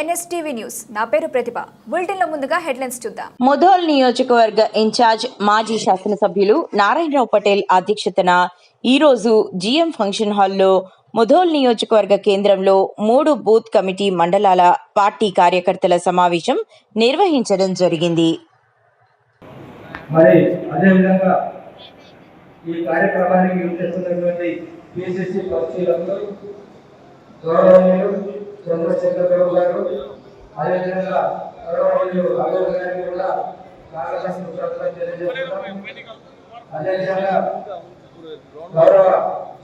NSTV news. నా పేరు ప్రతిభ. బులెటిన్లో ముందుగా హెడ్లైన్స్ చూద్దాం. ముధోల్ నియోజకవర్గ ఇన్ఛార్జ్ మాజీ శాసనసభ్యులు నారాయణరావు పటేల్ అధ్యక్షతన ఈరోజు జీఎం ఫంక్షన్ హాల్లో ముధోల్ నియోజకవర్గ కేంద్రంలో మూడు బూత్ కమిటీ మండలాల పార్టీ కార్యకర్తల సమావేశం నిర్వహించడం జరిగింది. మరి అదేవిధంగా ఈ కార్యక్రమానికి చంద్రశేఖర్ గారు అదేవిధంగా గౌరవనీయులు గారికి కూడా తెలియజేస్తున్నాం అదేవిధంగా గౌరవ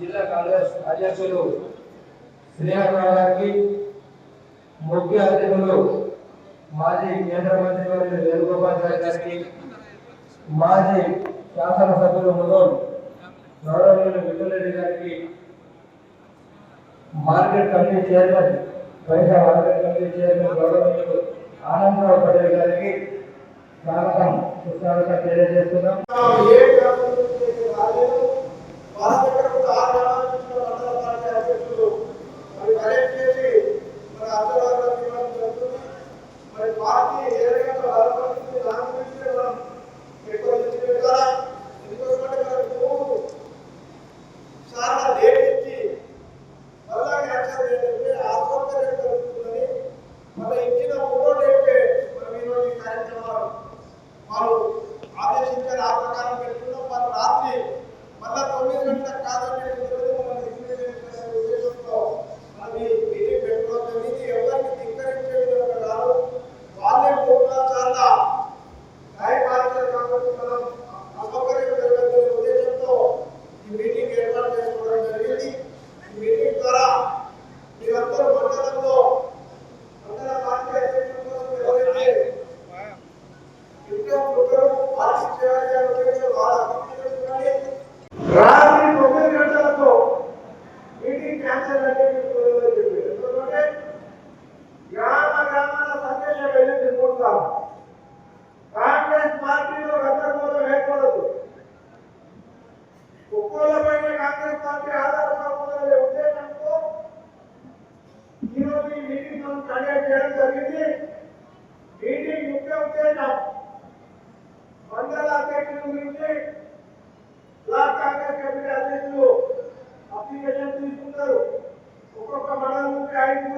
జిల్లా కాంగ్రెస్ అధ్యక్షులు శ్రీహరిరావు గారికి ముఖ్య అతిథులు మాజీ కేంద్ర మంత్రి వర్యులు వేణుగోపాల్ గారికి మాజీ శాసనసభ్యులు ముదోల్ గౌరవనీయులు విఠలరెడ్డి గారికి మార్కెట్ కమిటీ చైర్మన్ వైశా మార్కెట్ చైర్మన్ గౌరవనీయులు ఆనందరావు పటేల్ గారికి స్వాగతం. సుస్వాగతం తెలియజేస్తున్నాం. తొమ్మిది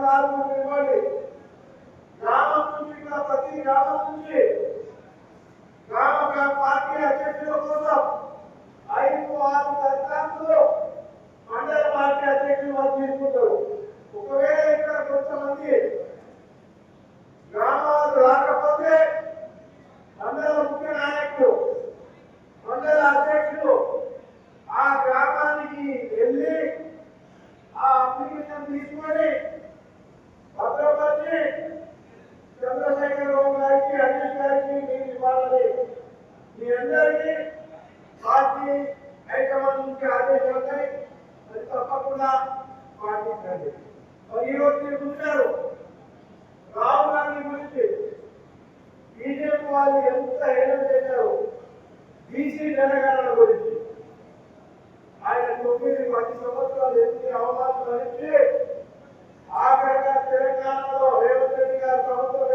నుంచి ఐదు గ్రామం నుంచి కూడా ప్రతి గ్రామం నుంచి గ్రామ పార్టీ అధ్యక్షుల కోసం ఐదు ఆరు దరఖాస్తులు మండల పార్టీ అధ్యక్షులు తీసుకుంటారు ఒకవేళ హైకమాండ్ ఆదేశాలు ఉన్నాయి అది తప్పకుండా పాటించండి. మరి ఈరోజు మీరు చూశారు రాహుల్ గాంధీ గురించి బీజేపీ వాళ్ళు ఎంత హేళన చేశారు బీసీ జనగణన గురించి. ఆయన తొమ్మిది పది సంవత్సరాలు ఎన్ని అవమానాలు భరించి ఆఖరిగా తెలంగాణలో రేవంత్ రెడ్డి గారి ప్రభుత్వం